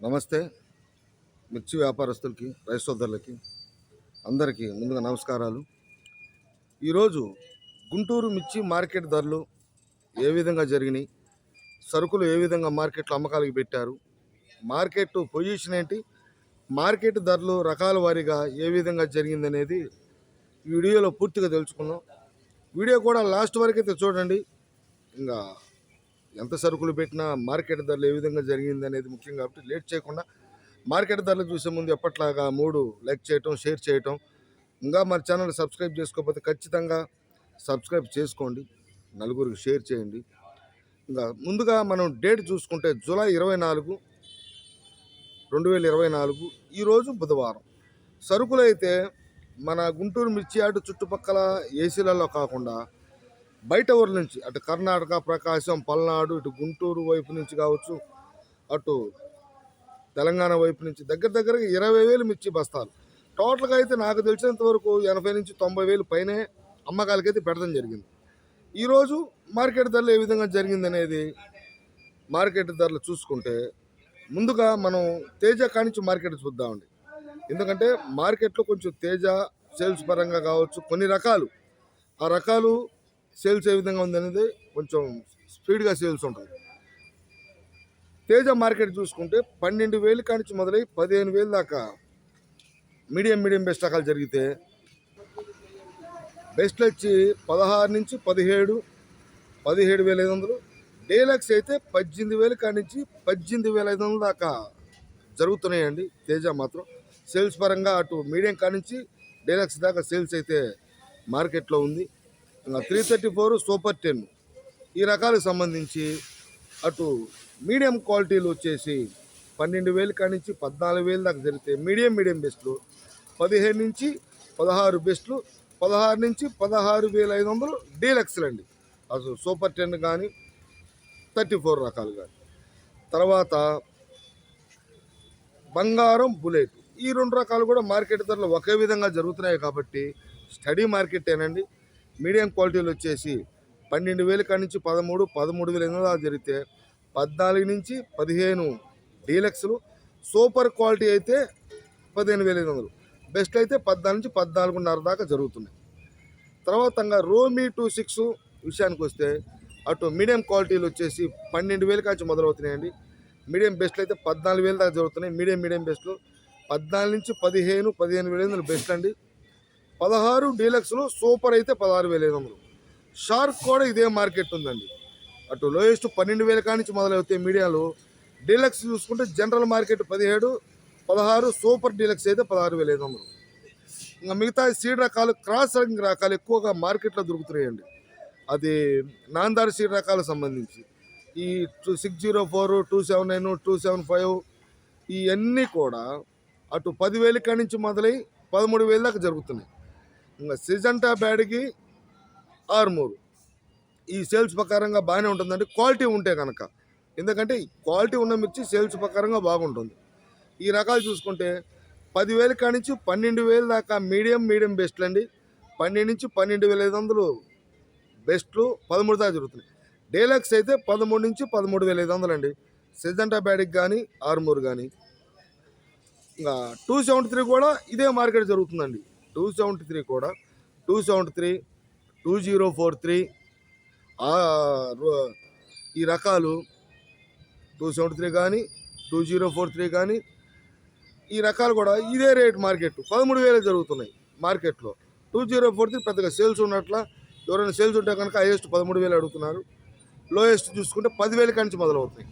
నమస్తే. మిర్చి వ్యాపారస్తులకి రైస్ సోదరులకి అందరికీ ముందుగా నమస్కారాలు. ఈరోజు గుంటూరు మిర్చి మార్కెట్ ధరలు ఏ విధంగా జరిగినాయి? సరుకులు ఏ విధంగా మార్కెట్లో అమ్మకాలకి పెట్టారు? మార్కెట్ పొజిషన్ ఏంటి? మార్కెట్ ధరలు రకాల వారీగా ఏ విధంగా జరిగిందనేది వీడియోలో పూర్తిగా తెలుసుకున్నాం వీడియో కూడా లాస్ట్ వరకు అయితే చూడండి. ఇంకా ఎంత సరుకులు పెట్టినా మార్కెట్ ధరలు ఏ విధంగా జరిగింది అనేది ముఖ్యం కాబట్టి లేట్ చేయకుండా మార్కెట్ ధరలు చూసే ముందు ఎప్పట్లాగా మూడు లైక్ చేయటం షేర్ చేయటం. ఇంకా మన ఛానల్ సబ్స్క్రైబ్ చేసుకోకపోతే ఖచ్చితంగా సబ్స్క్రైబ్ చేసుకోండి. నలుగురికి షేర్ చేయండి. ఇంకా ముందుగా మనం డేట్ చూసుకుంటే జూలై ఇరవై నాలుగు రెండు వేల ఇరవై నాలుగు ఈరోజు బుధవారం. సరుకులు అయితే మన గుంటూరు మిర్చి ఆటు చుట్టుపక్కల ఏసీలలో కాకుండా బయట ఊర్ల నుంచి అటు కర్ణాటక ప్రకాశం పల్నాడు ఇటు గుంటూరు వైపు నుంచి కావచ్చు అటు తెలంగాణ వైపు నుంచి దగ్గర దగ్గరగా ఇరవై వేలు మిర్చి బస్తాలు. టోటల్గా అయితే నాకు తెలిసినంత వరకు ఎనభై నుంచి తొంభై వేలు పైనే అమ్మకాలకైతే పెట్టడం జరిగింది. ఈరోజు మార్కెట్ ధరలు ఏ విధంగా జరిగింది అనేది మార్కెట్ ధరలు చూసుకుంటే ముందుగా మనం తేజ కానించి మార్కెట్ చూద్దామండి. ఎందుకంటే మార్కెట్లో కొంచెం తేజ సేల్స్ పరంగా కావచ్చు కొన్ని రకాలు. ఆ రకాలు సేల్స్ ఏ విధంగా ఉందనేది కొంచెం స్పీడ్గా సేల్స్ ఉంటుంది. తేజ మార్కెట్ చూసుకుంటే పన్నెండు వేలు కానించి మొదలై పదిహేను వేలు దాకా మీడియం మీడియం బెస్ట్ రకాలు జరిగితే బెస్ట్లు వచ్చి పదహారు నుంచి పదిహేడు పదిహేడు వేల ఐదు వందలు. డీలక్స్ అయితే పద్దెనిమిది వేలు కానించి పద్దెనిమిది వేల ఐదు వందలు దాకా జరుగుతున్నాయండి తేజ మాత్రం. సేల్స్ పరంగా అటు మీడియం కానించి డీలక్స్ దాకా సేల్స్ అయితే మార్కెట్లో ఉంది. Three thirty four super ten ఈ రకాలకు సంబంధించి అటు మీడియం క్వాలిటీలు వచ్చేసి పన్నెండు వేలు కానించి పద్నాలుగు వేలు దాకా జరిగితే మీడియం మీడియం బెస్ట్లు పదిహేను నుంచి పదహారు బెస్ట్లు పదహారు నుంచి పదహారు వేల ఐదు వందలు డీలక్స్లు అండి. అసలు సూపర్ టెన్ కానీ థర్టీ ఫోర్ రకాలు కానీ తర్వాత బంగారం బుల్లెట్. ఈ రెండు రకాలు కూడా మార్కెట్ ధరలు ఒకే విధంగా జరుగుతున్నాయి కాబట్టి స్టడీ మార్కెటేనండి మీడియం క్వాలిటీలు వచ్చేసి పన్నెండు వేల కాడి నుంచి పదమూడు పదమూడు వేల ఎనిమిది దాకా జరిగితే పద్నాలుగు నుంచి పదిహేను డీలక్స్లు. సూపర్ క్వాలిటీ అయితే పదిహేను వేల ఐదు వందలు. బెస్ట్ అయితే పద్నాలుగు నుంచి పద్నాలుగున్నర దాకా జరుగుతున్నాయి. తర్వాత రోమీ టూ సిక్స్ విషయానికి వస్తే అటు మీడియం క్వాలిటీలు వచ్చేసి పన్నెండు వేల కాచి మొదలవుతున్నాయండి. మీడియం బెస్ట్లు అయితే పద్నాలుగు వేల దాకా జరుగుతున్నాయి. మీడియం మీడియం బెస్ట్లు పద్నాలుగు నుంచి పదిహేను పదిహేను వేల వందలు బెస్ట్ అండి పదహారు డీలక్స్లో సూపర్ అయితే పదహారు వేల ఐదు వందలు. షార్క్ కూడా ఇదే మార్కెట్ ఉందండి. అటు లోయెస్ట్ పన్నెండు వేల కానించి మొదలవుతాయి మీడియాలో. డీలక్స్ చూసుకుంటే జనరల్ మార్కెట్ పదిహేడు పదహారు సూపర్ డీలక్స్ అయితే పదహారు వేల ఐదు వందలు. ఇంకా మిగతా సీడ్ రకాలు క్రాస్ రంగ్ రకాలు ఎక్కువగా మార్కెట్లో దొరుకుతున్నాయండి. అది నాందార్ సీడ్ రకాలకు సంబంధించి. ఈ two six zero four two seven nine two seven five ఇవన్నీ కూడా అటు పదివేల కాడి నుంచి మొదలై పదమూడు వేల దాకా జరుగుతున్నాయి. సిజంటా బ్యాడ్కి ఆరుమూరు. ఈ సేల్స్ ప్రకారంగా బాగానే ఉంటుందండి. క్వాలిటీ ఉంటే కనుక ఎందుకంటే క్వాలిటీ ఉన్న మిర్చి సేల్స్ ప్రకారంగా బాగుంటుంది. ఈ రకాలు చూసుకుంటే పదివేల కానించి నుంచి పన్నెండు వేలు దాకా మీడియం మీడియం బెస్ట్లు అండి. పన్నెండు నుంచి పన్నెండు వేల ఐదు వందలు బెస్ట్లు పదమూడు దాకా జరుగుతున్నాయి. డీలక్స్ అయితే పదమూడు నుంచి పదమూడు వేల ఐదు వందలు అండి. సిజంటా బ్యాడ్కి కానీ ఆరుమూరు కానీ. ఇంకా టూ సెవెంటీ త్రీ కూడా ఇదే మార్కెట్ జరుగుతుందండి. టూ సెవెంటీ త్రీ కూడా. Two seventy three two zero four three ఈ రకాలు. టూ సెవెంటీ త్రీ కానీ టూ జీరో ఫోర్ త్రీ కానీ ఈ రకాలు కూడా ఇదే రేట్ మార్కెట్. పదమూడు వేలే జరుగుతున్నాయి మార్కెట్లో. టూ జీరో ఫోర్ త్రీ పెద్దగా సేల్స్ ఉన్నట్ల ఎవరైనా సేల్స్ ఉంటే కనుక హైయెస్ట్ పదమూడు వేలు అడుగుతున్నారు. లోయెస్ట్ చూసుకుంటే పదివేల కంచి మొదలవుతాయి.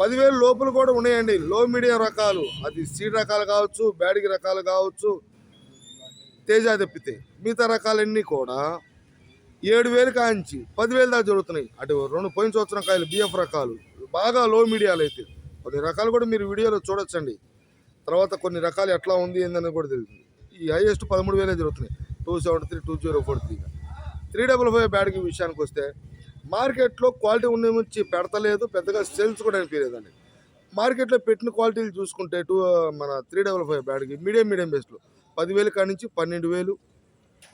పదివేలు లోపల కూడా ఉన్నాయండి. లో మీడియం రకాలు. అది సీడ్ రకాలు కావచ్చు బ్యాడిగి రకాలు కావచ్చు తేజ తెప్పితే మిగతా రకాలన్నీ కూడా ఏడు వేలు కాంచి పదివేలు దాకా జరుగుతున్నాయి. అటు రెండు పోయిన సంవత్సరం కాయలు బిఎఫ్ రకాలు. బాగా లో మీడియాలు అయితే. కొన్ని రకాలు కూడా మీరు వీడియోలో చూడొచ్చండి. తర్వాత కొన్ని రకాలు ఎట్లా ఉంది ఏందని కూడా తెలుస్తుంది ఈ హైయెస్ట్ పదమూడు వేలే జరుగుతున్నాయి. Two seventy three two zero four three three double five బ్యాడ్కి విషయానికి వస్తే మార్కెట్లో క్వాలిటీ ఉన్న నుంచి పెడతలేదు. పెద్దగా సేల్స్ కూడా అనిపించలేదండి. మార్కెట్లో పెట్టిన క్వాలిటీలు చూసుకుంటే టూ మన త్రీ డబల్ ఫైవ్ బ్యాడ్కి మీడియం మీడియం బేస్లో పదివేలు కాడి నుంచి పన్నెండు వేలు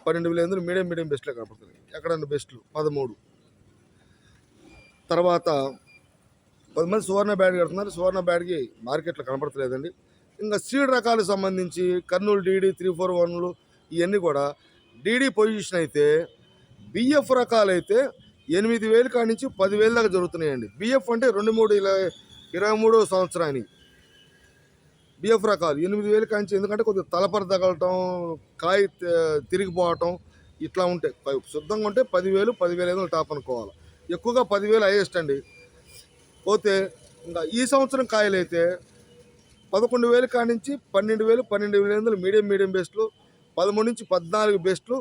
పన్నెండు వేల ఎందుకు మీడియం మీడియం బెస్ట్లో కనపడుతుంది ఎక్కడన్నా బెస్ట్లు పదమూడు. తర్వాత కొంతమంది సువర్ణ బ్యాడ్ కడుతున్నారు. సువర్ణ బ్యాడ్కి మార్కెట్లో కనపడతలేదండి. ఇంకా సీడ్ రకాలకు సంబంధించి కర్నూలు డీడీ త్రీ ఫోర్ వన్లు ఇవన్నీ కూడా డీడీ పొజిషన్ అయితే బిఎఫ్ రకాలైతే ఎనిమిది వేలు కాడి నుంచి పదివేల దాకా జరుగుతున్నాయండి. బిఎఫ్ అంటే రెండు మూడు ఇలా ఇరవై మూడో సంవత్సరానికి బిఎఫ్ రకాలు. ఎనిమిది వేలు కాంచి ఎందుకంటే కొద్దిగా తలపర తగలటం కాయ తిరిగిపోవటం ఇట్లా ఉంటాయి. శుద్ధంగా ఉంటే పదివేలు పదివేలు ఐదు వందలు టాప్ అనుకోవాలి. ఎక్కువగా పదివేలు హైయెస్ట్ అండి. పోతే ఇంకా ఈ సంవత్సరం కాయలైతే పదకొండు వేలు కాడి నుంచి పన్నెండు వేలు పన్నెండు వేల ఐదు మీడియం మీడియం బెస్ట్లు పదమూడు నుంచి పద్నాలుగు బెస్ట్లు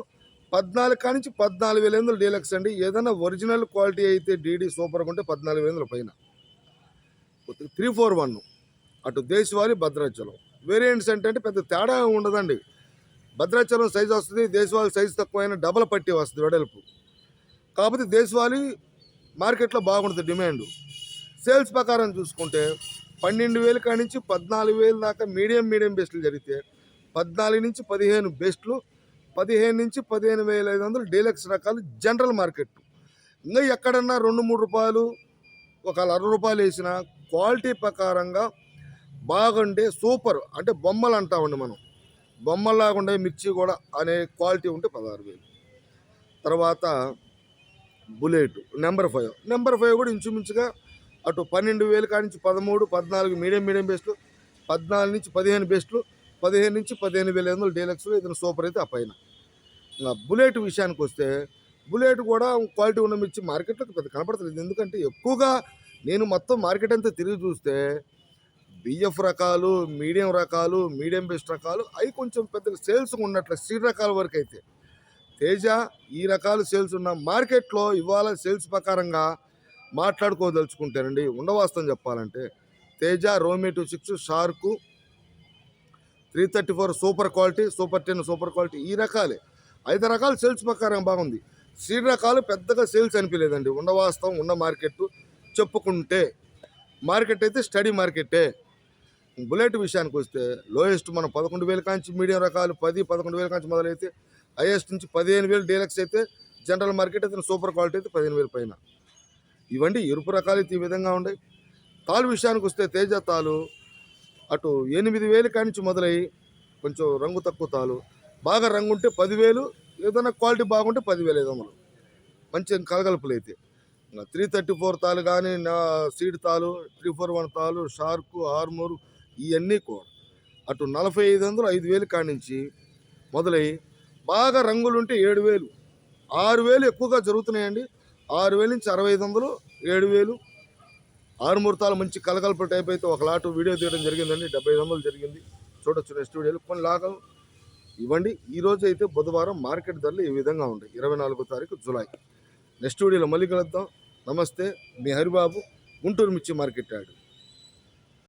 పద్నాలుగు కాడి నుంచి పద్నాలుగు వేల ఐదు డీలక్స్ అండి. ఏదైనా ఒరిజినల్ క్వాలిటీ అయితే డీడీ సూపర్గా ఉంటే పద్నాలుగు వేల పైన. Three four one. అటు దేశవాళి భద్రాచలం. వేరియంట్స్ అంటే అంటే పెద్ద తేడా ఉండదండి. భద్రాచలం సైజు వస్తుంది దేశవాళి సైజు తక్కువైన డబల్ పట్టి వస్తుంది వెడల్పు. కాకపోతే దేశవాళి మార్కెట్లో బాగుంటుంది డిమాండ్ సేల్స్ ప్రకారం చూసుకుంటే పన్నెండు వేలు కాడి నుంచి పద్నాలుగు వేలు దాకా మీడియం మీడియం బెస్ట్లు జరిగితే పద్నాలుగు నుంచి పదిహేను బెస్ట్లు పదిహేను నుంచి పదిహేను వేల ఐదు వందలు డీలక్స్ రకాలు జనరల్ మార్కెట్ ఇంకా ఎక్కడన్నా రెండు మూడు రూపాయలు ఒక అరవై రూపాయలు వేసిన క్వాలిటీ ప్రకారంగా బాగుండే సూపర్ అంటే బొమ్మలు అంటామండి మనం. బొమ్మలాగా ఉండే మిర్చి కూడా అనే క్వాలిటీ ఉంటే పదహారు వేలు. తర్వాత bullet number five. Number five కూడా ఇంచుమించుగా అటు పన్నెండు వేలు కానించి నుంచి పదమూడు పద్నాలుగు మీడియం మీడియం బెస్ట్లు పద్నాలుగు నుంచి పదిహేను బేస్లు పదిహేను నుంచి పదిహేను వేల ఐదు వందలు డీలక్స్లో ఏదైనా సూపర్ అయితే ఆ పైన. ఇంకా బుల్లెట్ విషయానికి వస్తే బుల్లెట్ కూడా క్వాలిటీ ఉన్న మిర్చి మార్కెట్లోకి పెద్ద కనపడతలేదు. ఎందుకంటే ఎక్కువగా నేను మొత్తం మార్కెట్ అంతా తిరిగి చూస్తే బిఎఫ్ రకాలు మీడియం రకాలు మీడియం బెస్ట్ రకాలు అవి కొంచెం పెద్దగా సేల్స్ ఉన్నట్లు సీడ్ రకాల వరకు అయితే. తేజ ఈ రకాలు సేల్స్ ఉన్న మార్కెట్లో ఇవాళ సేల్స్ ప్రకారంగా మాట్లాడుకోదలుచుకుంటానండి ఉండవాస్తం చెప్పాలంటే తేజ రోమి two six షార్కు three thirty four super quality super ten super quality ఈ రకాలే. ఐదు రకాలు సేల్స్ ప్రకారం బాగుంది. సీడ్ రకాలు పెద్దగా సేల్స్ అనిపించలేదండి ఉండవాస్తవం ఉన్న మార్కెట్ చెప్పుకుంటే. మార్కెట్ అయితే స్టడీ మార్కెటే. బుల్లెట్ విషయానికి వస్తే లోయెస్ట్ మనం పదకొండు వేల కాంచి మీడియం రకాలు పది పదకొండు వేల కాంచి మొదలైతే హైయెస్ట్ నుంచి పదిహేను వేలు డీలక్స్ అయితే జనరల్ మార్కెట్ అయితే సూపర్ క్వాలిటీ అయితే పదిహేను వేల పైన. ఇవండి ఎరుపు రకాలు అయితే ఈ విధంగా ఉన్నాయి. తాలు విషయానికి వస్తే తేజ తాలు అటు ఎనిమిది వేలు కానించి మొదలై కొంచెం రంగు తక్కువ తాలు బాగా రంగు ఉంటే పదివేలు ఏదైనా క్వాలిటీ బాగుంటే పదివేలు ఐదు వందలు. మంచి కలగలుపులు అయితే. త్రీ థర్టీ ఫోర్ తాలు కానీ నా సీడ్ తాలు త్రీ ఫోర్ వన్ తాలు షార్కు ఆర్మూరు ఇవన్నీ కూడా. అటు నలభై ఐదు వందలు ఐదు వేలు కానించి మొదలై బాగా రంగులుంటే ఏడు వేలు ఆరు వేలు ఎక్కువగా జరుగుతున్నాయండి. ఆరు వేలు నుంచి అరవై ఐదు వందలు ఏడు వేలు. ఆరు ముహూర్తాలు మంచి కలకల్ప టైప్ అయితే ఒక లాటు వీడియో తీయడం జరిగిందండి. డెబ్బై ఐదు వందలు జరిగింది. చూడొచ్చు నెక్స్ట్ వీడియోలో. కొన్ని లాగలు ఇవ్వండి. ఈరోజు అయితే బుధవారం మార్కెట్ ధరలు ఈ విధంగా ఉంటాయి ఇరవై నాలుగో తారీఖు జులై. నెక్స్ట్ వీడియోలో మళ్ళీ కలుద్దాం. నమస్తే. మీ హరిబాబు గుంటూరు మిర్చి మార్కెట్ యాడ్